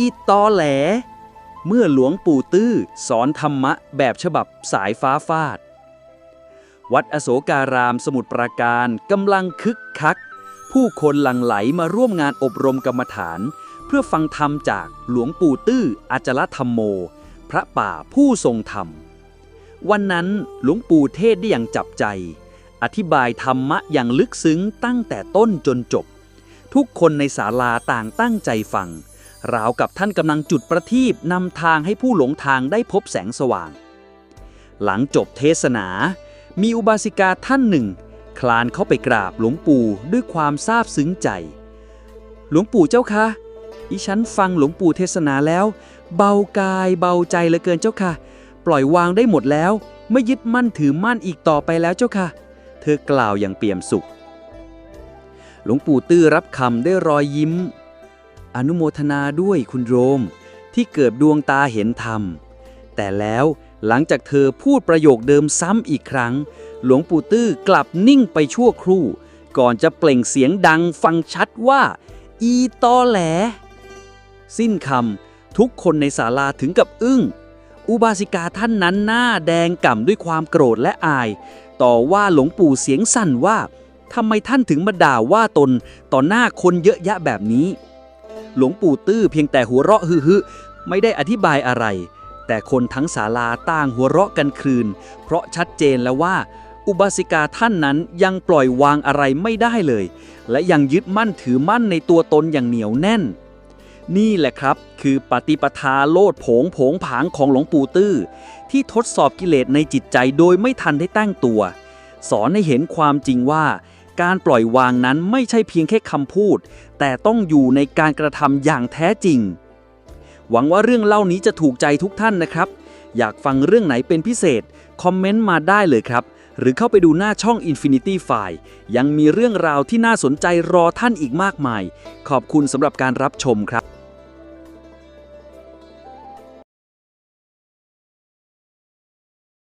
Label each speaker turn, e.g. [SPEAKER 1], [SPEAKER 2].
[SPEAKER 1] อีตอแหล เมื่อหลวงปู่ตื้อสอนธรรมะแบบฉบับสายฟ้าฟาด วัดอโศการามสมุทรปราการกำลังคึกคัก ผู้คนหลั่งไหลมาร่วมงานอบรมกรรมฐาน เพื่อฟังธรรมจากหลวงปู่ตื้ออาจารธรรมโม พระป่าผู้ทรงธรรม วันนั้นหลวงปู่เทศได้อย่างจับใจ อธิบายธรรมะอย่างลึกซึ้งตั้งแต่ต้นจนจบ ทุกคนในศาลาต่างตั้งใจฟัง ราวกับท่านกำลังจุดประทีปนำทางให้ผู้หลงทางได้พบแสงสว่าง หลังจบเทศนา มีอุบาสิกาท่านหนึ่ง คลานเข้าไปกราบหลวงปู่ด้วยความซาบซึ้งใจ หลวงปู่เจ้าคะอีฉันฟังหลวงปู่เทศนาแล้ว เบากายเบาใจเหลือเกินเจ้าค่ะ ปล่อยวางได้หมดแล้ว ไม่ยึดมั่นถือมั่นอีกต่อไปแล้วเจ้าค่ะ เธอกล่าวอย่างเปี่ยมสุข หลวงปู่ตื้อรับคำได้วยรอยยิ้ม อนุโมทนาด้วยคุณโรม ที่เกิดดวงตาเห็นธรรม แต่แล้วหลังจากเธอพูดประโยคเดิมซ้ำอีกครั้ง หลวงปู่ตื้อกลับนิ่งไปชั่วครู่ ก่อนจะเปล่งเสียงดังฟังชัดว่า อีตอแหล สิ้นคำทุกคนในศาลาถึงกับอึ้ง อุบาสิกาท่านนั้นหน้าแดงก่ำด้วยความโกรธและอาย ต่อว่าหลวงปู่เสียงสั่นว่าทำไมท่านถึงมาด่าว่าตนต่อหน้าคนเยอะแยะแบบนี้ หลวงปู่ตื้อเพียงแต่หัวเราะฮึๆไม่ได้อธิบายอะไร แต่คนทั้งศาลาต่างหัวเราะกันคืน เพราะชัดเจนแล้วว่า อุบาสิกาท่านนั้นยังปล่อยวางอะไรไม่ได้เลย และยังยึดมั่นถือมั่นในตัวตนอย่างเหนียวแน่น นี่แหละครับคือปฏิปทาโลดผงผงผางของหลวงปู่ตื้อที่ทดสอบกิเลสในจิตใจโดยไม่ทันได้ตั้งตัว สอนให้เห็นความจริงว่า การปล่อยวางนั้นไม่ใช่เพียงแค่คำพูด แต่ต้องอยู่ในการกระทำอย่างแท้จริง หวังว่าเรื่องเล่านี้จะถูกใจทุกท่านนะครับ อยากฟังเรื่องไหนเป็นพิเศษ คอมเมนต์มาได้เลยครับ หรือเข้าไปดูหน้าช่อง Infinity File ยังมีเรื่องราวที่น่าสนใจรอท่านอีกมากมาย ขอบคุณสำหรับการรับชมครับ